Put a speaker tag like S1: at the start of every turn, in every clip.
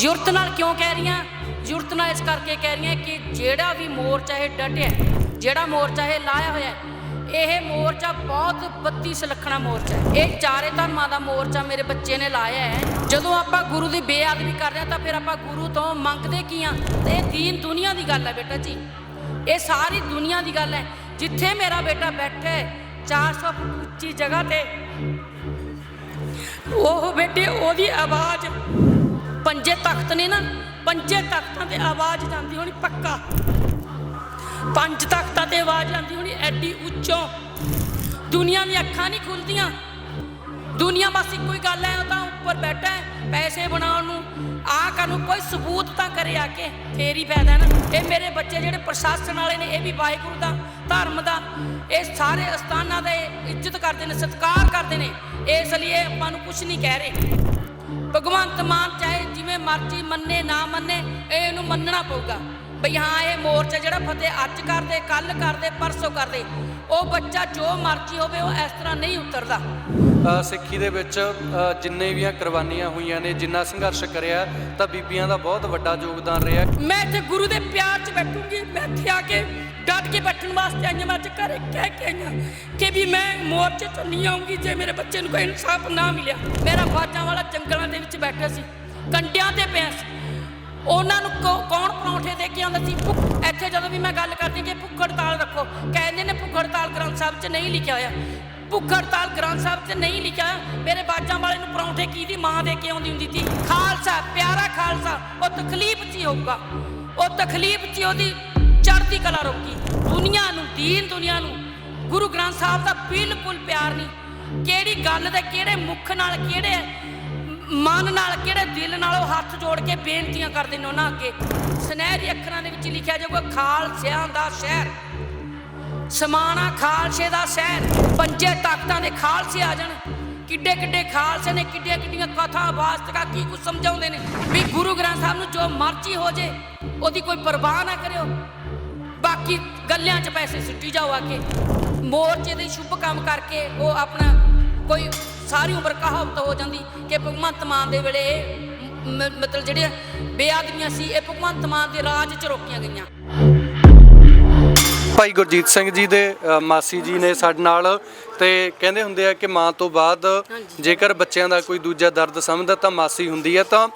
S1: ਜ਼ਰੂਰਤ ਨਾਲ ਕਿਉਂ ਕਹਿ ਰਹੀਆਂ? ਜ਼ਰੂਰਤ ਨਾਲ ਇਸ ਕਰਕੇ ਕਹਿ ਰਹੀਆਂ ਕਿ ਜਿਹੜਾ ਵੀ ਮੋਰਚਾ ਇਹ ਡਟਿਆ ਜਿਹੜਾ ਮੋਰਚਾ ਇਹ ਲਾਇਆ ਹੋਇਆ ਇਹ ਮੋਰਚਾ ਬਹੁਤ ਬੱਤੀ ਸੁਲੱਖਣਾ ਮੋਰਚਾ ਹੈ। ਇਹ ਚਾਰੇ ਧਰਮਾਂ ਦਾ ਮੋਰਚਾ ਮੇਰੇ ਬੱਚੇ ਨੇ ਲਾਇਆ ਹੈ। ਜਦੋਂ ਆਪਾਂ ਗੁਰੂ ਦੀ ਬੇਅਦਬੀ ਕਰ ਰਹੇ ਹਾਂ ਤਾਂ ਫਿਰ ਆਪਾਂ ਗੁਰੂ ਤੋਂ ਮੰਗਦੇ ਕੀ ਆ ਇਹ ਦੀਨ ਦੁਨੀਆ ਦੀ ਗੱਲ ਹੈ ਬੇਟਾ ਜੀ। ਇਹ ਸਾਰੀ ਦੁਨੀਆ ਦੀ ਗੱਲ ਹੈ। ਜਿੱਥੇ ਮੇਰਾ ਬੇਟਾ ਬੈਠਾ ਹੈ 400 ਉੱਚੀ ਜਗ੍ਹਾ ਤੇ, ਉਹ ਬੇਟੇ ਉਹਦੀ ਆਵਾਜ਼ ਪੰਜੇ ਤਖਤ ਨੇ ਨਾ, ਪੰਜੇ ਤਖਤਾਂ ਤੇ ਆਵਾਜ਼ ਜਾਂਦੀ ਹੋਣੀ ਪੱਕਾ। ਪੰਜ ਤਖਤਾਂ ਤੇ ਆਵਾਜ਼ ਜਾਂਦੀ ਹੋਣੀ ਐਡੀ ਉੱਚੋਂ। ਦੁਨੀਆ ਦੀਆਂ ਅੱਖਾਂ ਨਹੀਂ ਖੁੱਲਦੀਆਂ। ਦੁਨੀਆ ਬਸ ਇੱਕੋ ਹੀ ਗੱਲ ਹੈ ਉਹ ਤਾਂ ਉੱਪਰ ਬੈਠਾ ਹੈ ਪੈਸੇ ਬਣਾਉਣ ਨੂੰ। ਆ ਕਰਨ ਨੂੰ ਕੋਈ ਸਬੂਤ ਤਾਂ ਕਰੇ ਆ ਕੇ, ਫੇਰ ਹੀ ਫਾਇਦਾ ਹੈ ਨਾ। ਇਹ ਮੇਰੇ ਬੱਚੇ ਜਿਹੜੇ ਪ੍ਰਸ਼ਾਸਨ ਵਾਲੇ ਨੇ, ਇਹ ਵੀ ਵਾਹਿਗੁਰੂ ਦਾ, ਧਰਮ ਦਾ, ਇਹ ਸਾਰੇ ਅਸਥਾਨਾਂ ਦੇ ਇੱਜ਼ਤ ਕਰਦੇ ਨੇ, ਸਤਿਕਾਰ ਕਰਦੇ ਨੇ। ਇਸ ਲਈ ਇਹ ਆਪਾਂ ਨੂੰ ਕੁਝ ਨਹੀਂ ਕਹਿ ਰਹੇ। ਭਗਵੰਤ ਮਾਨ ਚਾਹੇ ਜਿਵੇਂ ਮਰਜ਼ੀ ਮੰਨੇ, ਨਾ ਮੰਨੇ, ਇਹ ਇਹਨੂੰ ਮੰਨਣਾ ਪਊਗਾ। ਬਈ ਹਾਂ, ਇਹ ਮੋਰਚਾ ਜਿਹੜਾ ਫਤਿਹ ਅੱਜ ਕਰਦੇ ਕੱਲ ਕਰਦੇ, ਪਰਸੋਂ ਕਰਦੇ, ਉਹ ਬੱਚਾ ਜੋ ਮਰਜ਼ੀ ਹੋਵੇ, ਉਹ ਇਸ ਤਰ੍ਹਾਂ ਨਹੀਂ ਉਤਰਦਾ।
S2: ਸਿੱਖੀ ਦੇ ਵਿੱਚ ਜਿੰਨੇ ਵੀ ਕੁਰਬਾਨੀਆਂ ਹੋਈਆਂ ਨੇ, ਜਿੰਨਾ ਸੰਘਰਸ਼ ਕਰਿਆ, ਤਾਂ ਬੀਬੀਆਂ ਦਾ ਬਹੁਤ ਵੱਡਾ ਯੋਗਦਾਨ ਰਿਹਾ।
S1: ਮੈਂ ਇੱਥੇ ਗੁਰੂ ਦੇ ਪਿਆਰ 'ਚ ਬੈਠੂੰਗੀ, ਮੈਂ ਇੱਥੇ ਆ ਕੇ ਡਟ ਕੇ ਬੈਠਣ ਵਾਸਤੇ ਆਈ ਮੈਂ ਅੱਜ ਘਰੇ ਕਹਿ ਕੇ ਆਈ ਕਿ ਵੀ ਮੈਂ ਮੋਰਚੇ 'ਚ ਨਹੀਂ ਆਉਂਗੀ ਜੇ ਮੇਰੇ ਬੱਚੇ ਨੂੰ ਕੋਈ ਇਨਸਾਫ ਨਾ ਮਿਲਿਆ। ਮੇਰਾ ਬਾਜਾਂ ਵਾਲਾ ਜੰਗਲਾਂ ਦੇ ਵਿੱਚ ਬੈਠਾ ਸੀ, ਕੰਡਿਆਂ ਤੇ ਪਿਆ ਸੀ। ਉਹਨਾਂ ਨੂੰ ਕੌਣ ਪਰੌਂਠੇ ਦੇ ਕੇ ਆਉਂਦਾ ਸੀ? ਇੱਥੇ ਜਦੋਂ ਵੀ ਮੈਂ ਗੱਲ ਕਰਦੀ ਕਿ ਭੁੱਖ ਹੜਤਾਲ ਰੱਖੋ, ਕਹਿੰਦੇ ਨੇ ਭੁੱਖ ਹੜਤਾਲ ਗ੍ਰੰਥ ਸਾਹਿਬ 'ਚ ਨਹੀਂ ਲਿਖਿਆ ਹੋਇਆ। ਭੁੱਖ ਹੜਤਾਲ ਗ੍ਰੰਥ ਸਾਹਿਬ 'ਚ ਨਹੀਂ ਲਿਖਿਆ। ਹੋਇਆ। ਮੇਰੇ ਬਾਜਾਂ ਵਾਲੇ ਨੂੰ ਪਰੌਂਠੇ ਕਿਹਦੀ ਮਾਂ ਦੇ ਕੇ ਆਉਂਦੀ ਹੁੰਦੀ ਸੀ? ਖਾਲਸਾ, ਪਿਆਰਾ ਖਾਲਸਾ, ਉਹ ਤਕਲੀਫ 'ਚ ਹੀ ਹੋਊਗਾ। ਉਹ ਤਕਲੀਫ 'ਚ ਉਹਦੀ ਚੜ੍ਹਦੀ ਕਲਾ ਰੋਕੀ ਦੁਨੀਆ ਨੂੰ, ਦੀਨ ਦੁਨੀਆ ਨੂੰ, ਗੁਰੂ ਗ੍ਰੰਥ ਸਾਹਿਬ ਦਾ ਬਿਲਕੁਲ ਪਿਆਰ ਨਹੀਂ। ਕਿਹੜੀ ਗੱਲ ਦੇ ਕਿਹੜੇ ਮੁਖ ਨਾਲ, ਕਿਹੜੇ ਮਨ ਨਾਲ, ਕਿਹੜੇ ਦਿਲ ਨਾਲ ਉਹ ਹੱਥ ਜੋੜ ਕੇ ਬੇਨਤੀਆਂ ਕਰਦੇ ਨੇ ਉਹਨਾਂ ਅੱਗੇ। ਸੁਨਹਿਰੀ ਅੱਖਰਾਂ ਦੇ ਵਿੱਚ ਲਿਖਿਆ ਜਾਊਗਾ, ਖਾਲਸਿਆਂ ਦਾ ਸ਼ਹਿਰ। ਸਮਾਣਾ ਖਾਲਸੇ ਦਾ ਸ਼ਹਿਰ, ਪੰਜੇ ਤਾਕਤਾਂ ਦੇ ਖਾਲਸੇ ਆ ਜਾਣ। ਕਿੱਡੇ ਕਿੱਡੇ ਖਾਲਸੇ ਨੇ, ਕਿੱਡੀਆਂ ਕਿੱਡੀਆਂ ਕਥਾ ਵਾਸਤਕਾ, ਕੀ ਕੁਝ ਸਮਝਾਉਂਦੇ ਨੇ। ਵੀ ਗੁਰੂ ਗ੍ਰੰਥ ਸਾਹਿਬ ਨੂੰ ਜੋ ਮਰਜ਼ੀ ਹੋ ਜੇ, ਉਹਦੀ ਕੋਈ ਪਰਵਾਹ ਨਾ ਕਰਿਓ। ਬਾਕੀ ਗੱਲਿਆਂ 'ਚ ਪੈਸੇ ਸੁੱਟੀ ਜਾਓ ਆ ਕੇ। ਮੋਰਚੇ ਦੇ ਸ਼ੁਭ ਕੰਮ ਕਰਕੇ ਉਹ ਆਪਣਾ ਕੋਈ ਸਾਰੀ ਉਮਰ ਕਹਾਵਤ ਹੋ ਜਾਂਦੀ ਕਿ ਭਗਵੰਤ ਮਾਨ ਦੇ ਵੇਲੇ ਮਤਲਬ ਜਿਹੜੀਆਂ ਬੇਆਦਮੀਆਂ ਸੀ, ਇਹ ਭਗਵੰਤ ਮਾਨ ਦੇ ਰਾਜ 'ਚ ਰੋਕੀਆਂ ਗਈਆਂ।
S2: ਭਾਈ ਗੁਰਜੀਤ ਸਿੰਘ ਜੀ ਦੇ ਅ, ਮਾਸੀ ਜੀ ਨੇ ਸਾਡੇ ਨਾਲ ਤੇ ਕਹਿੰਦੇ ਹੁੰਦੇ ਆ ਕਿ ਮਾਂ ਤੋਂ ਬਾਅਦ। ਜੇਕਰ ਬੱਚਿਆਂ ਦਾ ਕੋਈ ਦੂਜਾ ਦਰਦ ਸਮਝਦਾ ਤਾਂ ਮਾਸੀ ਹੁੰਦੀ ਹੈ ਤਾਂ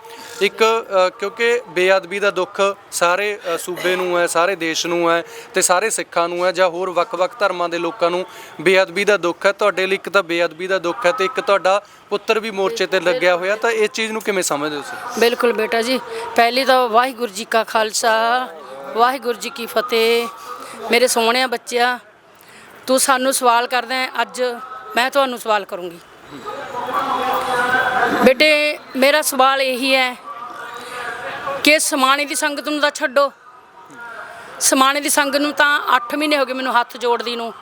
S2: ਇੱਕ ਅ, ਕਿਉਂਕਿ ਬੇਅਦਬੀ ਦਾ ਦੁੱਖ ਸਾਰੇ ਅ, ਸੂਬੇ ਨੂੰ ਹੈ ਸਾਰੇ ਦੇਸ਼ ਨੂੰ ਹੈ ਤੇ ਸਾਰੇ ਸਿੱਖਾਂ ਨੂੰ ਹੈ ਜਾਂ ਹੋਰ ਵੱਖ-ਵੱਖ ਧਰਮਾਂ ਦੇ ਲੋਕਾਂ ਨੂੰ ਬੇਅਦਬੀ ਦਾ ਦੁੱਖ ਹੈ। ਤੁਹਾਡੇ ਲਈ ਇੱਕ ਤਾਂ ਬੇਅਦਬੀ ਦਾ ਦੁੱਖ ਹੈ ਤੇ ਇੱਕ ਤੁਹਾਡਾ ਪੁੱਤਰ ਵੀ ਮੋਰਚੇ ਤੇ ਲੱਗਿਆ ਹੋਇਆ ਤਾਂ ਇਸ ਚੀਜ਼ ਨੂੰ ਕਿਵੇਂ ਸਮਝਦੇ ਹੋ ਤੁਸੀਂ?
S1: ਬਿਲਕੁਲ ਬੇਟਾ ਜੀ ਪਹਿਲੀ ਤਾਂ ਵਾਹਿਗੁਰੂ ਜੀ ਕਾ ਖਾਲਸਾ ਵਾਹਿਗੁਰੂ ਜੀ ਕੀ ਫਤਿਹ ਮੇਰੇ ਸੋਹਣਿਆ ਬੱਚਿਆ, ਤੂੰ ਸਾਨੂੰ ਸਵਾਲ ਕਰਦਾ ਹੈ, ਅੱਜ ਮੈਂ ਤੁਹਾਨੂੰ ਸਵਾਲ ਕਰੂੰਗੀ। ਬੇਟੇ, ਮੇਰਾ ਸਵਾਲ ਇਹੀ ਹੈ ਕਿ ਸਮਾਣੇ ਦੀ ਸੰਗਤ ਨੂੰ ਤਾਂ ਛੱਡੋ। ਸਮਾਣੇ ਦੀ ਸੰਗਤ ਨੂੰ ਤਾਂ 8 ਮਹੀਨੇ ਹੋ ਗਏ ਮੈਨੂੰ ਹੱਥ ਜੋੜਦੀ ਨੂੰ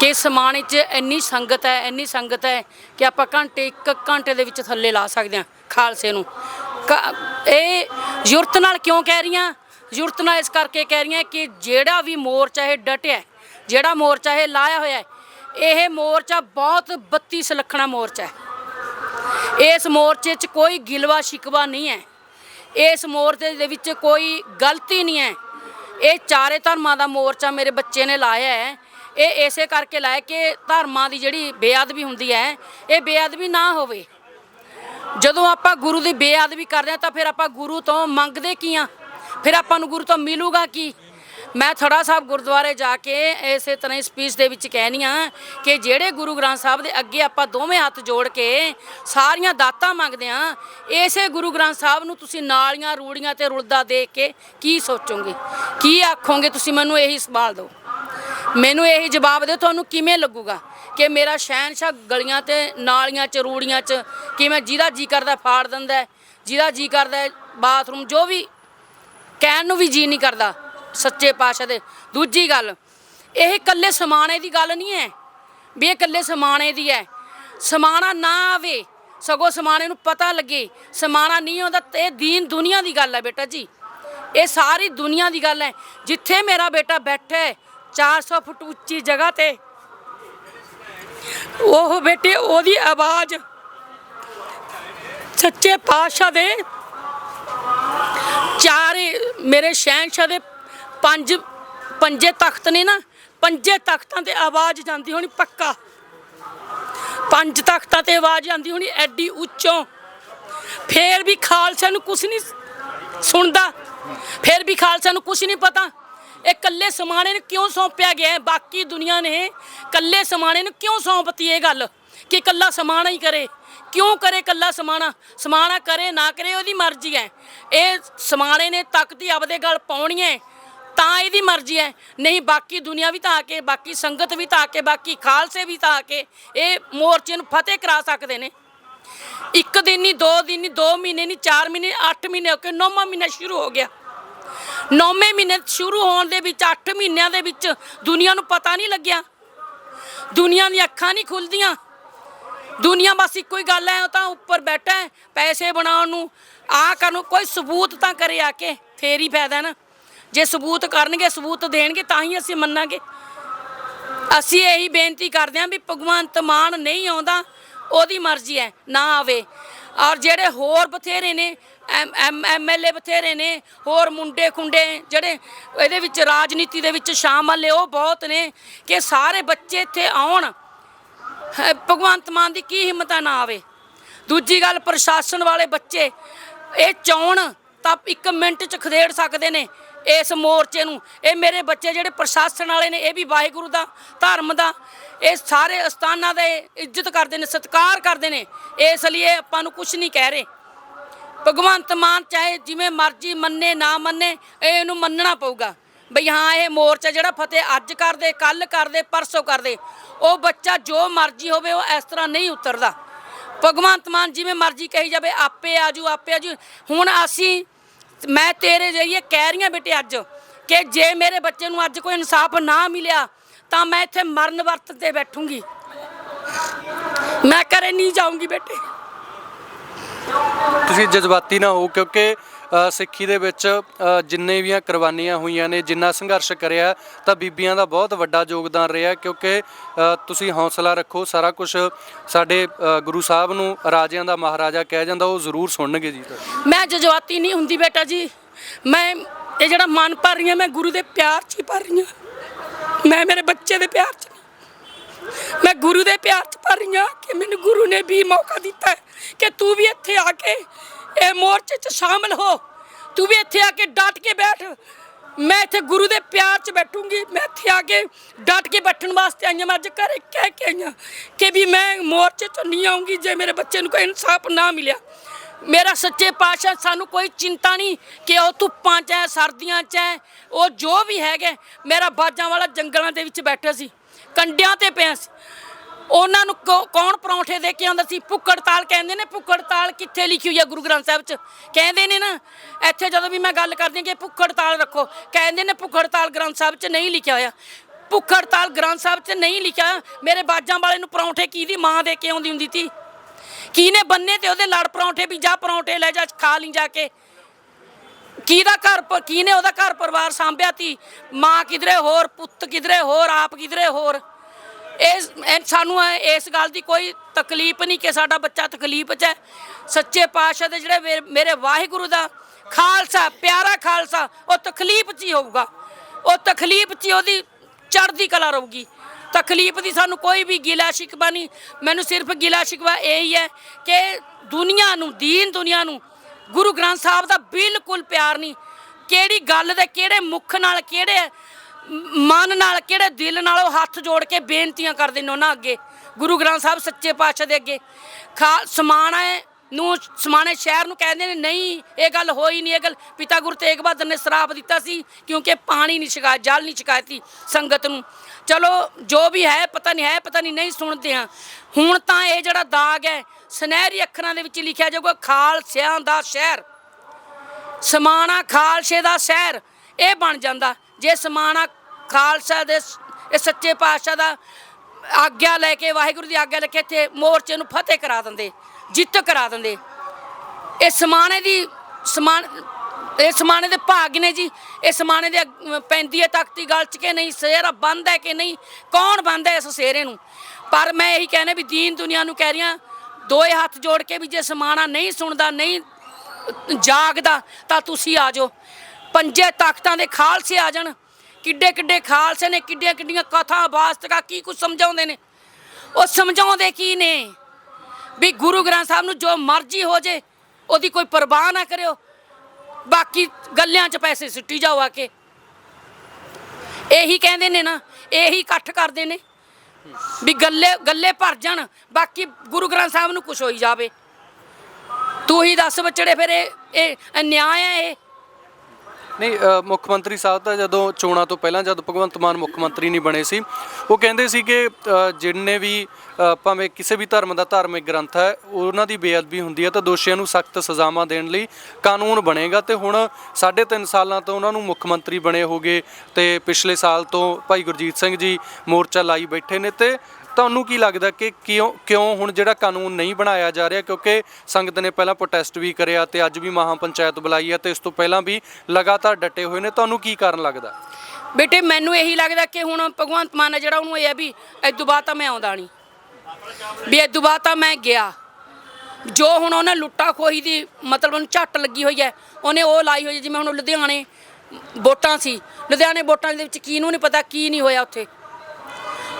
S1: ਕਿ ਸਮਾਣੇ 'ਚ ਇੰਨੀ ਸੰਗਤ ਹੈ, ਇੰਨੀ ਸੰਗਤ ਹੈ ਕਿ ਆਪਾਂ ਘੰਟੇ ਇੱਕ ਘੰਟੇ ਦੇ ਵਿੱਚ ਥੱਲੇ ਲਾ ਸਕਦੇ ਹਾਂ ਖਾਲਸੇ ਨੂੰ। ਕ- ਇਹ ਜ਼ਰੂਰਤ ਨਾਲ ਕਿਉਂ ਕਹਿ ਰਹੀਆਂ? ਜ਼ਰੂਰਤ ਨਾਲ ਇਸ ਕਰਕੇ ਕਹਿ ਰਹੀਆਂ ਕਿ ਜਿਹੜਾ ਵੀ ਮੋਰਚਾ ਇਹ ਡਟਿਆ ਜਿਹੜਾ ਮੋਰਚਾ ਇਹ ਲਾਇਆ ਹੋਇਆ ਹੈ, ਇਹ ਮੋਰਚਾ ਬਹੁਤ ਬੱਤੀ ਸੁਲੱਖਣਾ ਮੋਰਚਾ ਹੈ। ਇਸ ਮੋਰਚੇ 'ਚ ਕੋਈ ਗਿਲਵਾ ਸ਼ਿਕਵਾ ਨਹੀਂ ਹੈ। ਇਸ ਮੋਰਚੇ ਦੇ ਵਿੱਚ ਕੋਈ ਗਲਤੀ ਨਹੀਂ ਹੈ। ਇਹ ਚਾਰੇ ਧਰਮਾਂ ਦਾ ਮੋਰਚਾ ਮੇਰੇ ਬੱਚੇ ਨੇ ਲਾਇਆ ਹੈ। ਇਹ ਇਸੇ ਕਰਕੇ ਲਾਇਆ ਕਿ ਧਰਮਾਂ ਦੀ ਜਿਹੜੀ ਬੇਅਦਬੀ ਹੁੰਦੀ ਹੈ ਇਹ ਬੇਅਦਬੀ ਨਾ ਹੋਵੇ। ਜਦੋਂ ਆਪਾਂ ਗੁਰੂ ਦੀ ਬੇਅਦਬੀ ਕਰਦੇ ਹਾਂ ਤਾਂ ਫਿਰ ਆਪਾਂ ਗੁਰੂ ਤੋਂ ਮੰਗਦੇ ਕੀ ਆ ਫਿਰ ਆਪਾਂ ਨੂੰ ਗੁਰੂ ਤੋਂ ਮਿਲੂਗਾ ਕੀ? ਮੈਂ ਥੜਾ ਸਾਹਿਬ ਗੁਰਦੁਆਰੇ ਜਾ ਕੇ ਇਸੇ ਤਰ੍ਹਾਂ ਹੀ ਸਪੀਚ ਦੇ ਵਿੱਚ ਕਹਿਨੀ ਆ ਕਿ ਜਿਹੜੇ ਗੁਰੂ ਗ੍ਰੰਥ ਸਾਹਿਬ ਦੇ ਅੱਗੇ ਆਪਾਂ ਦੋਵੇਂ ਹੱਥ ਜੋੜ ਕੇ ਸਾਰੀਆਂ ਦਾਤਾਂ ਮੰਗਦੇ ਆ, ਇਸੇ ਗੁਰੂ ਗ੍ਰੰਥ ਸਾਹਿਬ ਨੂੰ ਤੁਸੀਂ ਨਾਲੀਆਂ, ਰੂੜੀਆਂ ਤੇ ਰੁਲਦਾ ਦੇਖ ਕੇ ਕੀ ਸੋਚੋਗੇ? ਕੀ ਆਖੋਗੇ ਤੁਸੀਂ ਮੈਨੂੰ ਇਹੀ ਸਵਾਲ ਦਿਓ? ਮੈਨੂੰ ਇਹੀ ਜਵਾਬ ਦਿਓ, ਤੁਹਾਨੂੰ ਕਿਵੇਂ ਲੱਗੂਗਾ ਕਿ ਮੇਰਾ ਸ਼ਹਿਨशाह ਗਲੀਆਂ ਤੇ ਨਾਲੀਆਂ ਚ, ਰੂੜੀਆਂ ਚ ਕਿਵੇਂ ਜਿਹਦਾ ਜੀ ਕਰਦਾ ਫਾੜ ਦਿੰਦਾ ਜਿਹਦਾ ਜੀ ਕਰਦਾ ਬਾਥਰੂਮ ਜੋ ਵੀ ਕਹਿਣ ਨੂੰ ਵੀ ਜੀ ਨਹੀਂ ਕਰਦਾ, ਸੱਚੇ ਪਾਤਸ਼ਾਹ ਦੇ। ਦੂਜੀ ਗੱਲ, ਇਹ ਇਕੱਲੇ ਸਮਾਣੇ ਦੀ ਗੱਲ ਨਹੀਂ ਹੈ, ਵੀ ਇਹ ਇਕੱਲੇ ਸਮਾਣੇ ਦੀ ਹੈ। ਸਮਾਣਾ ਨਾ ਆਵੇ, ਸਗੋਂ ਸਮਾਣੇ ਨੂੰ ਪਤਾ ਲੱਗੇ। ਸਮਾਣਾ ਨਹੀਂ ਆਉਂਦਾ, ਤੇ ਦੀਨ ਦੁਨੀਆ ਦੀ ਗੱਲ ਹੈ ਬੇਟਾ ਜੀ। ਇਹ ਸਾਰੀ ਦੁਨੀਆ ਦੀ ਗੱਲ ਹੈ। ਜਿੱਥੇ ਮੇਰਾ ਬੇਟਾ ਬੈਠਾ ਹੈ 400 ਫੁੱਟ ਉੱਚੀ ਜਗ੍ਹਾ ਤੇ, ਉਹ ਬੇਟੇ ਉਹਦੀ ਆਵਾਜ਼ ਸੱਚੇ ਪਾਤਸ਼ਾਹ ਦੇ ਮੇਰੇ ਸ਼ਹਿਨशाह ਦੇ ਪੰਜ, ਪੰਜੇ ਤਖਤ ਨੇ ਨਾ, ਪੰਜੇ ਤਖਤਾਂ ਤੇ ਆਵਾਜ਼ ਜਾਂਦੀ ਹੋਣੀ ਪੱਕਾ। ਪੰਜ ਤਖਤਾਂ ਤੇ ਆਵਾਜ਼ ਆਉਂਦੀ ਹੋਣੀ ਐਡੀ ਉੱਚੋਂ। ਫੇਰ ਵੀ ਖਾਲਸਾ ਨੂੰ ਕੁਝ ਨਹੀਂ ਸੁਣਦਾ। ਫੇਰ ਵੀ ਖਾਲਸਾ ਨੂੰ ਕੁਝ ਨਹੀਂ ਪਤਾ। ਇਹ ਕੱਲੇ ਸਮਾਣੇ ਨੂੰ ਕਿਉਂ ਸੌਂਪਿਆ ਗਿਆ ਬਾਕੀ ਦੁਨੀਆ ਨੇ ਕੱਲੇ ਸਮਾਣੇ ਨੂੰ ਕਿਉਂ ਸੌਂਪਤੀ ਇਹ ਗੱਲ? ਕਿ ਕੱਲਾ ਸਮਾਣਾ ਹੀ ਕਰੇ। ਕਿਉਂ ਕਰੇ ਕੱਲਾ ਸਮਾਣਾ? ਸਮਾਣਾ ਕਰੇ, ਨਾ ਕਰੇ, ਉਹਦੀ ਮਰਜ਼ੀ ਹੈ। ਇਹ ਸਮਾਣੇ ਨੇ ਤਖਤੀ ਆਪਦੇ ਗਲ ਪਾਉਣੀ ਹੈ, ਤਾਂ ਇਹਦੀ ਮਰਜ਼ੀ ਹੈ। ਨਹੀਂ, ਬਾਕੀ ਦੁਨੀਆ ਵੀ ਤਾਂ ਆ ਕੇ, ਬਾਕੀ ਸੰਗਤ ਵੀ ਤਾਂ ਆ ਕੇ, ਬਾਕੀ ਖਾਲਸੇ ਵੀ ਤਾਂ ਆ ਕੇ ਇਹ ਮੋਰਚੇ ਨੂੰ ਫਤਿਹ ਕਰਾ ਸਕਦੇ ਨੇ। ਇੱਕ ਦਿਨ ਨਹੀਂ, ਦੋ ਦਿਨ ਨਹੀਂ, ਦੋ ਮਹੀਨੇ ਨਹੀਂ, ਚਾਰ ਮਹੀਨੇ, ਅੱਠ ਮਹੀਨੇ ਹੋ ਕੇ ਨੌਵਾਂ ਮਹੀਨਾ ਸ਼ੁਰੂ ਹੋ ਗਿਆ। ਨੌਵੇਂ ਮਹੀਨੇ ਸ਼ੁਰੂ ਹੋਣ ਦੇ ਵਿੱਚ 8 ਮਹੀਨਿਆਂ ਦੇ ਵਿੱਚ ਦੁਨੀਆ ਨੂੰ ਪਤਾ ਨਹੀਂ ਲੱਗਿਆ। ਦੁਨੀਆ ਦੀਆਂ ਅੱਖਾਂ ਨਹੀਂ ਖੁੱਲਦੀਆਂ। ਦੁਨੀਆ ਬਸ ਇੱਕੋ ਹੀ ਗੱਲ ਹੈ, ਉਹ ਤਾਂ ਉੱਪਰ ਬੈਠਾ ਹੈ, ਪੈਸੇ ਬਣਾਉਣ ਨੂੰ। ਆ ਕਰਨ ਨੂੰ ਕੋਈ ਸਬੂਤ ਤਾਂ ਕਰੇ ਆ ਕੇ, ਫੇਰ ਹੀ ਫਾਇਦਾ ਨਾ। ਜੇ ਸਬੂਤ ਕਰਨਗੇ, ਸਬੂਤ ਦੇਣਗੇ, ਤਾਂ ਹੀ ਅਸੀਂ ਮੰਨਾਂਗੇ। ਅਸੀਂ ਇਹੀ ਬੇਨਤੀ ਕਰਦੇ ਹਾਂ ਵੀ ਭਗਵੰਤ ਮਾਨ ਨਹੀਂ ਆਉਂਦਾ, ਉਹਦੀ ਮਰਜ਼ੀ ਹੈ, ਨਾ ਆਵੇ। ਔਰ ਜਿਹੜੇ ਹੋਰ ਬਥੇਰੇ ਨੇ, ਐਮ ਐਮਐਲਏ ਬਥੇਰੇ ਨੇ, ਹੋਰ ਮੁੰਡੇ ਖੁੰਡੇ ਜਿਹੜੇ ਇਹਦੇ ਵਿੱਚ ਰਾਜਨੀਤੀ ਦੇ ਵਿੱਚ ਸ਼ਾਮਲ ਨੇ, ਉਹ ਬਹੁਤ ਨੇ ਕਿ ਸਾਰੇ ਬੱਚੇ ਇੱਥੇ ਆਉਣ। ਹੈ, ਭਗਵੰਤ ਮਾਨ ਦੀ ਕੀ ਹਿੰਮਤ ਆ ਨਾ ਆਵੇ? ਦੂਜੀ ਗੱਲ ਪ੍ਰਸ਼ਾਸਨ ਵਾਲੇ ਬੱਚੇ ਇਹ ਚਾਉਣ ਤਾਂ ਇੱਕ ਮਿੰਟ ਚ ਖਦੇੜ ਸਕਦੇ ਨੇ ਇਸ ਮੋਰਚੇ ਨੂੰ। ਇਹ ਮੇਰੇ ਬੱਚੇ ਜਿਹੜੇ ਪ੍ਰਸ਼ਾਸਨ ਵਾਲੇ ਨੇ ਇਹ ਵੀ ਵਾਹਿਗੁਰੂ ਦਾ ਧਰਮ ਦਾ ਇਹ ਸਾਰੇ ਅਸਥਾਨਾਂ ਦੇ ਇੱਜ਼ਤ ਕਰਦੇ ਨੇ ਸਤਿਕਾਰ ਕਰਦੇ ਨੇ। ਇਸ ਲਈ ਇਹ ਆਪਾਂ ਨੂੰ ਕੁਝ ਨਹੀਂ ਕਹਿ ਰਹੇ। ਭਗਵੰਤ ਮਾਨ ਚਾਹੇ ਜਿਵੇਂ ਮਰਜ਼ੀ ਮੰਨੇ ਨਾ ਮੰਨੇ ਇਹ ਇਹਨੂੰ ਮੰਨਣਾ ਪਊਗਾ। ਬਈ ਹਾਂ, ਇਹ ਮੋਰਚਾ ਜਿਹੜਾ ਫਤਿਹ ਅੱਜ ਕਰਦੇ ਕੱਲ ਕਰਦੇ, ਪਰਸੋਂ ਕਰਦੇ, ਉਹ ਬੱਚਾ ਜੋ ਮਰਜ਼ੀ ਹੋਵੇ, ਉਹ ਇਸ ਤਰ੍ਹਾਂ ਨਹੀਂ ਉਤਰਦਾ। ਭਗਵੰਤ ਮਾਨ ਜਿਵੇਂ ਮਰਜ਼ੀ ਕਹੀ ਜਾਵੇ, ਆਪੇ ਆਜੂ ਆਪੇ ਆਜੂ। ਹੁਣ ਅਸੀਂ, ਮੈਂ ਤੇਰੇ ਜਰੀਏ ਕਹਿ ਰਹੀਆਂ ਬੇਟੇ ਅੱਜ ਕਿ ਜੇ ਮੇਰੇ ਬੱਚੇ ਨੂੰ ਅੱਜ ਕੋਈ ਇਨਸਾਫ ਨਾ ਮਿਲਿਆ, ਤਾਂ ਮੈਂ ਇੱਥੇ ਮਰਨ ਵਰਤ ਤੇ ਬੈਠੂੰਗੀ। ਮੈਂ ਘਰੇ ਨਹੀਂ ਜਾਊਂਗੀ ਬੇਟੇ।
S2: ਤੁਸੀਂ ਜਜ਼ਬਾਤੀ ਨਾ ਹੋ, ਕਿਉਂਕਿ ਸਿੱਖੀ ਦੇ ਵਿੱਚ ਜਿੰਨੇ ਵੀ ਕੁਰਬਾਨੀਆਂ ਹੋਈਆਂ ਨੇ, ਜਿੰਨਾ ਸੰਘਰਸ਼ ਕਰਿਆ, ਤਾਂ ਬੀਬੀਆਂ ਦਾ ਬਹੁਤ ਵੱਡਾ ਯੋਗਦਾਨ ਰਿਹਾ, ਕਿਉਂਕਿ ਤੁਸੀਂ ਹੌਸਲਾ ਰੱਖੋ, ਸਾਰਾ ਕੁਝ ਸਾਡੇ ਗੁਰੂ ਸਾਹਿਬ ਨੂੰ ਰਾਜਿਆਂ ਦਾ ਮਹਾਰਾਜਾ ਕਹਿ ਜਾਂਦਾ, ਉਹ ਜ਼ਰੂਰ ਸੁਣਨਗੇ ਜੀ।
S1: ਮੈਂ ਜਜ਼ਬਾਤੀ ਨਹੀਂ ਹੁੰਦੀ ਬੇਟਾ ਜੀ। ਮੈਂ, ਇਹ ਜਿਹੜਾ ਮਨ ਭਰ ਰਹੀ ਹਾਂ, ਮੈਂ ਗੁਰੂ ਦੇ ਪਿਆਰ 'ਚ ਹੀ ਭਰ ਰਹੀ ਹਾਂ। ਮੈਂ ਮੇਰੇ ਬੱਚੇ ਦੇ ਪਿਆਰ 'ਚ ਮੈਂ ਗੁਰੂ ਦੇ ਪਿਆਰ 'ਚ ਭਰ ਰਹੀ ਹਾਂ ਕਿ ਮੈਨੂੰ ਗੁਰੂ ਨੇ ਵੀ ਮੌਕਾ ਦਿੱਤਾ ਕਿ ਤੂੰ ਵੀ ਇੱਥੇ ਆ ਕੇ ਇਹ ਮੋਰਚੇ 'ਚ ਸ਼ਾਮਲ ਹੋ। ਤੂੰ ਵੀ ਇੱਥੇ ਆ ਕੇ ਡਟ ਕੇ ਬੈਠ। ਮੈਂ ਇੱਥੇ ਗੁਰੂ ਦੇ ਪਿਆਰ 'ਚ ਬੈਠੂੰਗੀ। ਮੈਂ ਇੱਥੇ ਆ ਕੇ ਡਟ ਕੇ ਬੈਠਣ ਵਾਸਤੇ ਆਈ ਹਾਂ ਮੈਂ ਅੱਜ ਘਰੇ ਕਹਿ ਕੇ ਆਈ ਹਾਂ ਕਿ ਵੀ ਮੈਂ ਮੋਰਚੇ 'ਚ ਨਹੀਂ ਆਉਂਗੀ ਜੇ ਮੇਰੇ ਬੱਚੇ ਨੂੰ ਕੋਈ ਇਨਸਾਫ ਨਾ ਮਿਲਿਆ। ਮੇਰਾ ਸੱਚੇ ਪਾਤਸ਼ਾਹ ਸਾਨੂੰ ਕੋਈ ਚਿੰਤਾ ਨਹੀਂ ਕਿ ਉਹ ਧੁੱਪਾਂ 'ਚ ਹੈ, ਸਰਦੀਆਂ 'ਚ ਹੈ, ਉਹ ਜੋ ਵੀ ਹੈਗੇ, ਮੇਰਾ ਬਾਜਾਂ ਵਾਲਾ ਜੰਗਲਾਂ ਦੇ ਵਿੱਚ ਬੈਠਾ ਸੀ। ਕੰਡਿਆਂ ਤੇ ਪਿਆ ਸੀ। ਉਹਨਾਂ ਨੂੰ ਕੌ- ਕੌਣ ਪਰੌਂਠੇ ਦੇ ਕੇ ਆਉਂਦਾ ਸੀ? ਭੁੱਖੜਤਾਲ ਕਹਿੰਦੇ ਨੇ ਭੁੱਖੜਤਾਲ ਕਿੱਥੇ ਲਿਖੀ ਹੋਈ ਹੈ ਗੁਰੂ ਗ੍ਰੰਥ ਸਾਹਿਬ 'ਚ? ਕਹਿੰਦੇ ਨੇ ਨਾ, ਇੱਥੇ ਜਦੋਂ ਵੀ ਮੈਂ ਗੱਲ ਕਰਦੀ ਹਾਂ ਕਿ ਭੁੱਖੜਤਾਲ ਰੱਖੋ, ਕਹਿੰਦੇ ਨੇ ਭੁੱਖੜਤਾਲ ਗ੍ਰੰਥ ਸਾਹਿਬ 'ਚ ਨਹੀਂ ਲਿਖਿਆ ਹੋਇਆ। ਭੁੱਖੜਤਾਲ ਗ੍ਰੰਥ ਸਾਹਿਬ 'ਚ ਨਹੀਂ ਲਿਖਿਆ। ਹੋਇਆ। ਮੇਰੇ ਬਾਜਾਂ ਵਾਲੇ ਨੂੰ ਪਰੌਂਠੇ ਕਿਹਦੀ ਮਾਂ ਦੇ ਕੇ ਆਉਂਦੀ ਹੁੰਦੀ ਸੀ? ਕਿਹਨੇ ਬੰਨੇ ਤੇ ਉਹਦੇ ਲੜ ਪਰੌਂਠੇ ਵੀ ਜਾ ਪਰੌਂਠੇ ਲੈ ਜਾ, ਖਾ ਲਈ ਜਾ ਕੇ? ਕਿਹਦਾ ਘਰ ਪ- ਕਿਹਨੇ ਉਹਦਾ ਘਰ ਪਰਿਵਾਰ ਸਾਂਭਿਆ ਤੀ? ਮਾਂ ਕਿਧਰੇ ਹੋਰ, ਪੁੱਤ ਕਿਧਰੇ ਹੋਰ, ਆਪ ਕਿਧਰੇ ਹੋਰ? ਇਸ ਸਾਨੂੰ ਇਸ ਗੱਲ ਦੀ ਕੋਈ ਤਕਲੀਫ ਨਹੀਂ ਕਿ ਸਾਡਾ ਬੱਚਾ ਤਕਲੀਫ 'ਚ ਹੈ ਸੱਚੇ ਪਾਤਸ਼ਾਹ ਦੇ ਜਿਹੜੇ ਮੇਰੇ- ਵਾਹਿਗੁਰੂ ਦਾ ਖਾਲਸਾ, ਪਿਆਰਾ ਖਾਲਸਾ, ਉਹ ਤਕਲੀਫ 'ਚ ਹੀ ਹੋਊਗਾ। ਉਹ ਤਕਲੀਫ 'ਚ ਹੀ ਉਹਦੀ ਚੜ੍ਹਦੀ ਕਲਾ ਰਹੂਗੀ। ਤਕਲੀਫ ਦੀ ਸਾਨੂੰ ਕੋਈ ਵੀ ਗਿਲਾ ਸ਼ਿਕਵਾ ਨਹੀਂ। ਮੈਨੂੰ ਸਿਰਫ ਗਿਲਾ ਸ਼ਿਕਵਾ ਇਹ ਹੀ ਹੈ ਕਿ ਦੁਨੀਆ ਨੂੰ, ਦੀਨ ਦੁਨੀਆ ਨੂੰ, ਗੁਰੂ ਗ੍ਰੰਥ ਸਾਹਿਬ ਦਾ ਬਿਲਕੁਲ ਪਿਆਰ ਨਹੀਂ। ਕਿਹੜੀ ਗੱਲ ਦੇ ਕਿਹੜੇ ਮੁੱਖ ਨਾਲ ਕਿਹੜੇ ਮਨ ਨਾਲ ਕਿਹੜੇ ਦਿਲ ਨਾਲ ਉਹ ਹੱਥ ਜੋੜ ਕੇ ਬੇਨਤੀਆਂ ਕਰਦੇ ਨੇ ਉਹਨਾਂ ਅੱਗੇ, ਗੁਰੂ ਗ੍ਰੰਥ ਸਾਹਿਬ ਸੱਚੇ ਪਾਤਸ਼ਾਹ ਦੇ ਅੱਗੇ। ਖਾ ਸਮਾਣਾ ਨੂੰ ਸਮਾਣੇ ਸ਼ਹਿਰ ਨੂੰ ਕਹਿੰਦੇ ਨੇ, ਨਹੀਂ, ਇਹ ਗੱਲ ਹੋਈ ਨਹੀਂ, ਇਹ ਗੱਲ ਪਿਤਾ ਗੁਰੂ ਤੇਗ ਬਹਾਦਰ ਨੇ ਸਰਾਪ ਦਿੱਤਾ ਸੀ, ਕਿਉਂਕਿ ਪਾਣੀ ਨਹੀਂ ਛਕਾ, ਜਲ ਨਹੀਂ ਛਕਾਇਤੀ ਸੰਗਤ ਨੂੰ। ਚਲੋ, ਜੋ ਵੀ ਹੈ, ਪਤਾ ਨਹੀਂ ਹੈ, ਪਤਾ ਨਹੀਂ ਨਹੀਂ ਸੁਣਦੇ ਹਾਂ। ਹੁਣ ਤਾਂ ਇਹ ਜਿਹੜਾ ਦਾਗ ਹੈ, ਸੁਨਹਿਰੀ ਅੱਖਰਾਂ ਦੇ ਵਿੱਚ ਲਿਖਿਆ ਜਾਊਗਾ, ਖਾਲਸਿਆਂ ਦਾ ਸ਼ਹਿਰ। ਸਮਾਣਾ ਖਾਲਸੇ ਦਾ ਸ਼ਹਿਰ, ਇਹ ਬਣ ਜਾਂਦਾ। ਜੇ ਸਮਾਣਾ ਖਾਲਸਾ ਦੇ ਇਹ ਸੱਚੇ ਪਾਤਸ਼ਾਹ ਦਾ ਆਗਿਆ ਲੈ ਕੇ, ਵਾਹਿਗੁਰੂ ਦੀ ਆਗਿਆ ਲੈ ਕੇ ਇੱਥੇ ਮੋਰਚੇ ਨੂੰ ਫਤਿਹ ਕਰਾ ਦਿੰਦੇ, ਜਿੱਤ ਕਰਾ ਦਿੰਦੇ। ਇਹ ਸਮਾਣੇ ਦੀ ਸਮਾਨ ਇਹ ਸਮਾਣੇ ਦੇ ਭਾਗ ਨੇ ਜੀ। ਇਹ ਸਮਾਣੇ ਦੇ ਪੈਂਦੀ ਹੈ ਤਖਤੀ ਗਲ ਚ ਕਿ ਨਹੀਂ ਸੇਰਾ ਬੰਦ ਹੈ ਕਿ ਨਹੀਂ, ਕੌਣ ਬੰਦ ਹੈ ਇਸ ਸੇਰੇ ਨੂੰ? ਪਰ ਮੈਂ ਇਹੀ ਕਹਿੰਦਾ ਵੀ ਦੀਨ ਦੁਨੀਆ ਨੂੰ ਕਹਿ ਰਹੀਆਂ ਦੋਏ ਹੱਥ ਜੋੜ ਕੇ ਵੀ ਜੇ ਸਮਾਣਾ ਨਹੀਂ ਸੁਣਦਾ, ਨਹੀਂ ਜਾਗਦਾ, ਤਾਂ ਤੁਸੀਂ ਆ ਜਾਓ। ਪੰਜੇ ਤਾਕਤਾਂ ਦੇ ਖਾਲਸੇ ਆ ਜਾਣ। ਕਿੱਡੇ ਕਿੱਡੇ ਖਾਲਸੇ ਨੇ, ਕਿੱਡੀਆਂ ਕਿੱਡੀਆਂ ਕਥਾ ਵਾਸਤਕਾ, ਕੀ ਕੁਝ ਸਮਝਾਉਂਦੇ ਨੇ? ਉਹ ਸਮਝਾਉਂਦੇ ਕੀ ਨੇ? ਵੀ ਗੁਰੂ ਗ੍ਰੰਥ ਸਾਹਿਬ ਨੂੰ ਜੋ ਮਰਜ਼ੀ ਹੋ ਜੇ, ਉਹਦੀ ਕੋਈ ਪਰਵਾਹ ਨਾ ਕਰਿਓ। ਬਾਕੀ ਗੱਲਿਆਂ 'ਚ ਪੈਸੇ ਸਿੱਟੀ ਜਾਓ ਆ ਕੇ। ਇਹੀ ਕਹਿੰਦੇ ਨੇ ਨਾ, ਇਹੀ ਇਕੱਠ ਕਰਦੇ ਨੇ। ਵੀ ਗੱਲੇ ਗੱਲੇ ਭਰ ਜਾਣ, ਬਾਕੀ ਗੁਰੂ ਗ੍ਰੰਥ ਸਾਹਿਬ ਨੂੰ ਕੁਛ ਹੋਈ ਜਾਵੇ। ਤੂੰ ਹੀ ਦੱਸ ਬਚੜੇ, ਫਿਰ ਇਹ ਇਹ ਅਨਿਆਂ ਹੈ ਇਹ।
S2: ਨਹੀਂ ਮੁੱਖ ਮੰਤਰੀ ਸਾਹਿਬ ਤਾਂ ਜਦੋਂ ਚੋਣਾਂ ਤੋਂ ਪਹਿਲਾਂ ਜਦ ਭਗਵੰਤ ਮਾਨ ਮੁੱਖ ਮੰਤਰੀ ਨਹੀਂ ਬਣੇ ਸੀ, ਉਹ ਕਹਿੰਦੇ ਸੀ ਕਿ ਜਿੰਨੇ ਵੀ ਭਾਵੇਂ ਕਿਸੇ ਵੀ ਧਰਮ ਦਾ ਧਾਰਮਿਕ ਗ੍ਰੰਥ ਹੈ, ਉਹਨਾਂ ਦੀ ਬੇਅਦਬੀ ਹੁੰਦੀ ਹੈ ਤਾਂ ਦੋਸ਼ੀਆਂ ਨੂੰ ਸਖਤ ਸਜ਼ਾਵਾਂ ਦੇਣ ਲਈ ਕਾਨੂੰਨ ਬਣੇਗਾ। ਤੇ ਹੁਣ 3.5 ਸਾਲਾਂ ਤੋਂ ਉਹਨਾਂ ਨੂੰ ਮੁੱਖ ਮੰਤਰੀ ਬਣੇ ਹੋਗੇ ਤੇ ਪਿਛਲੇ ਸਾਲ ਤੋਂ ਭਾਈ ਗੁਰਜੀਤ ਸਿੰਘ ਜੀ ਮੋਰਚਾ ਲਾਈ ਬੈਠੇ ਨੇ ਤੇ ਤੁਹਾਨੂੰ ਕੀ ਲੱਗਦਾ ਕਿ ਕਿਉਂ ਕਿਉਂ ਹੁਣ ਜਿਹੜਾ ਕਾਨੂੰਨ ਨਹੀਂ ਬਣਾਇਆ ਜਾ ਰਿਹਾ? ਕਿਉਂਕਿ ਸੰਗਤ ਨੇ ਪਹਿਲਾਂ ਪ੍ਰੋਟੈਸਟ ਵੀ ਕਰਿਆ ਤੇ ਅੱਜ ਵੀ ਮਹਾ ਪੰਚਾਇਤ ਬੁਲਾਈ ਹੈ ਤੇ ਇਸ ਤੋਂ ਪਹਿਲਾਂ ਵੀ ਲਗਾਤਾਰ ਡਟੇ ਹੋਏ ਨੇ। ਤੁਹਾਨੂੰ ਕੀ ਕਾਰਨ ਲੱਗਦਾ?
S1: ਬੇਟੇ, ਮੈਨੂੰ ਇਹੀ ਲੱਗਦਾ ਕਿ ਹੁਣ ਭਗਵੰਤ ਮਾਨ ਜਿਹੜਾ ਉਹਨੂੰ ਇਹ ਹੈ ਵੀ ਇਦੋਂ ਬਾਅਦ ਤਾਂ ਮੈਂ ਆਉਂਦਾ ਨਹੀਂ। ਵੀ ਇਦੋਂ ਬਾਅਦ ਤਾਂ ਮੈਂ ਗਿਆ। ਜੋ ਹੁਣ ਉਹਨੇ ਲੁੱਟਾ ਖੋਹੀ ਦੀ, ਮਤਲਬ ਉਹਨੂੰ ਝੱਟ ਲੱਗੀ ਹੋਈ ਹੈ, ਉਹਨੇ ਉਹ ਲਾਈ ਹੋਈ ਜਿਵੇਂ ਹੁਣ ਲੁਧਿਆਣੇ ਵੋਟਾਂ ਸੀ। ਲੁਧਿਆਣੇ ਵੋਟਾਂ ਦੇ ਵਿੱਚ ਕੀ ਨੂੰ ਨਹੀਂ ਪਤਾ, ਕੀ ਨਹੀਂ ਹੋਇਆ ਉੱਥੇ।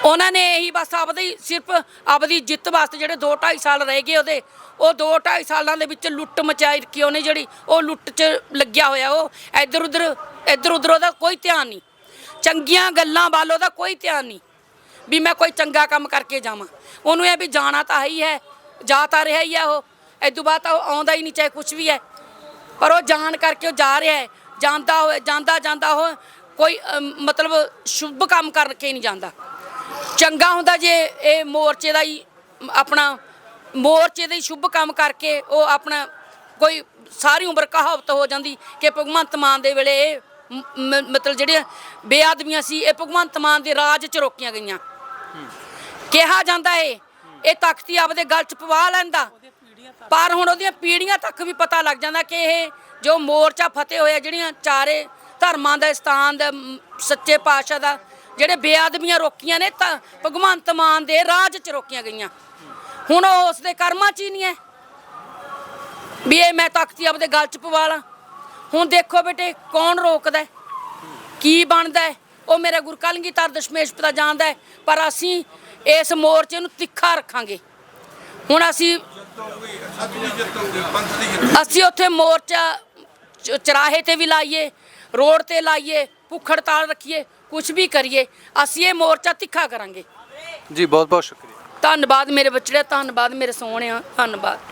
S1: ਉਹਨਾਂ ਨੇ ਇਹੀ ਬਸ ਆਪਦੀ ਸਿਰਫ ਆਪਦੀ ਜਿੱਤ ਵਾਸਤੇ ਜਿਹੜੇ 2 2.5 ਸਾਲ ਰਹਿ ਗਏ ਉਹਦੇ, ਉਹ 2 2.5 ਸਾਲਾਂ ਦੇ ਵਿੱਚ ਲੁੱਟ ਮਚਾਈ ਰੱਖੀ ਉਹਨੇ ਜਿਹੜੀ, ਉਹ ਲੁੱਟ 'ਚ ਲੱਗਿਆ ਹੋਇਆ ਉਹ, ਇੱਧਰ ਉੱਧਰ ਇੱਧਰ ਉੱਧਰ ਉਹਦਾ ਕੋਈ ਧਿਆਨ ਨਹੀਂ। ਚੰਗੀਆਂ ਗੱਲਾਂ ਵੱਲ ਉਹਦਾ ਕੋਈ ਧਿਆਨ ਨਹੀਂ, ਵੀ ਮੈਂ ਕੋਈ ਚੰਗਾ ਕੰਮ ਕਰਕੇ ਜਾਵਾਂ। ਉਹਨੂੰ ਇਹ ਵੀ ਜਾਣਾ ਤਾਂ ਹੀ ਹੈ ਜਾ ਤਾਂ ਰਿਹਾ ਹੀ ਹੈ ਉਹ ਤੋਂ ਬਾਅਦ ਤਾਂ ਉਹ ਆਉਂਦਾ ਹੀ ਨਹੀਂ ਚਾਹੇ ਕੁਝ ਵੀ ਹੈ। ਪਰ ਉਹ ਜਾਣ ਕਰਕੇ ਉਹ ਜਾ ਰਿਹਾ ਹੈ, ਜਾਂਦਾ ਹੋਏ ਜਾਂਦਾ ਜਾਂਦਾ ਉਹ ਕੋਈ ਮਤਲਬ ਸ਼ੁਭ ਕੰਮ ਕਰਕੇ ਨਹੀਂ ਜਾਂਦਾ। ਚੰਗਾ ਹੁੰਦਾ ਜੇ ਇਹ ਮੋਰਚੇ ਦਾ ਹੀ ਆਪਣਾ ਮੋਰਚੇ ਦਾ ਹੀ ਸ਼ੁਭ ਕੰਮ ਕਰਕੇ ਉਹ ਆਪਣਾ ਕੋਈ ਸਾਰੀ ਉਮਰ ਕਹਾਵਤ ਹੋ ਜਾਂਦੀ ਕਿ ਭਗਵੰਤ ਮਾਨ ਦੇ ਵੇਲੇ ਇਹ ਮਤਲਬ ਜਿਹੜੀਆਂ ਬੇਆਦਮੀਆਂ ਸੀ, ਇਹ ਭਗਵੰਤ ਮਾਨ ਦੇ ਰਾਜ ਚ ਰੋਕੀਆਂ ਗਈਆਂ। ਕਿਹਾ ਜਾਂਦਾ ਏ, ਇਹ ਤਖਤੀ ਆਪਦੇ ਗਲ ਚ ਪਵਾ ਲੈਂਦਾ। ਪਰ ਹੁਣ ਉਹਦੀਆਂ ਪੀੜੀਆਂ ਤੱਕ ਵੀ ਪਤਾ ਲੱਗ ਜਾਂਦਾ ਕਿ ਇਹ ਜੋ ਮੋਰਚਾ ਫਤਿਹ ਹੋਇਆ, ਜਿਹੜੀਆਂ ਚਾਰੇ ਧਰਮਾਂ ਦਾ ਸਥਾਨ ਦਾ ਸੱਚੇ ਪਾਤਸ਼ਾਹ ਦਾ ਜਿਹੜੇ ਬੇਆਦਮੀਆਂ ਰੋਕੀਆਂ ਨੇ ਤਾਂ ਭਗਵੰਤ ਮਾਨ ਦੇ ਰਾਜ ਚ ਰੋਕੀਆਂ ਗਈਆਂ। ਹੁਣ ਉਹ ਉਸ ਦੇ ਕਰਮਾਂ ਚ ਹੀ ਨਹੀਂ ਹੈ। ਵੀ ਇਹ ਮੈਂ ਤਖਤੀ ਆਪਦੇ ਗਲ ਚ ਪਵਾ ਲਾਂ ਹੁਣ ਦੇਖੋ ਬੇਟੇ ਕੌਣ ਰੋਕਦਾ ਕੀ ਬਣਦਾ ਉਹ ਮੇਰਾ ਗੁਰੂ ਦਸ਼ਮੇਸ਼ ਪਿਤਾ ਜਾਣਦਾ ਹੈ, ਪਰ ਅਸੀਂ ਇਸ ਮੋਰਚੇ ਨੂੰ ਤਿੱਖਾ ਰੱਖਾਂਗੇ। ਹੁਣ ਅਸੀਂ ਅਸੀਂ ਉੱਥੇ ਮੋਰਚਾ ਚ- ਚਰਾਹੇ ਤੇ ਵੀ ਲਾਈਏ ਰੋਡ ਤੇ ਲਾਈਏ ਭੁੱਖ ਹੜਤਾਲ ਰੱਖੀਏ ਕੁਝ ਵੀ ਕਰੀਏ ਅਸੀਂ ਇਹ ਮੋਰਚਾ ਤਿੱਖਾ ਕਰਾਂਗੇ।
S2: ਜੀ ਬਹੁਤ ਬਹੁਤ ਸ਼ੁਕਰੀਆ।
S1: ਧੰਨਵਾਦ ਮੇਰੇ ਬੱਚੜੇ ਧੰਨਵਾਦ ਮੇਰੇ ਸੋਹਣਿਆ ਧੰਨਵਾਦ।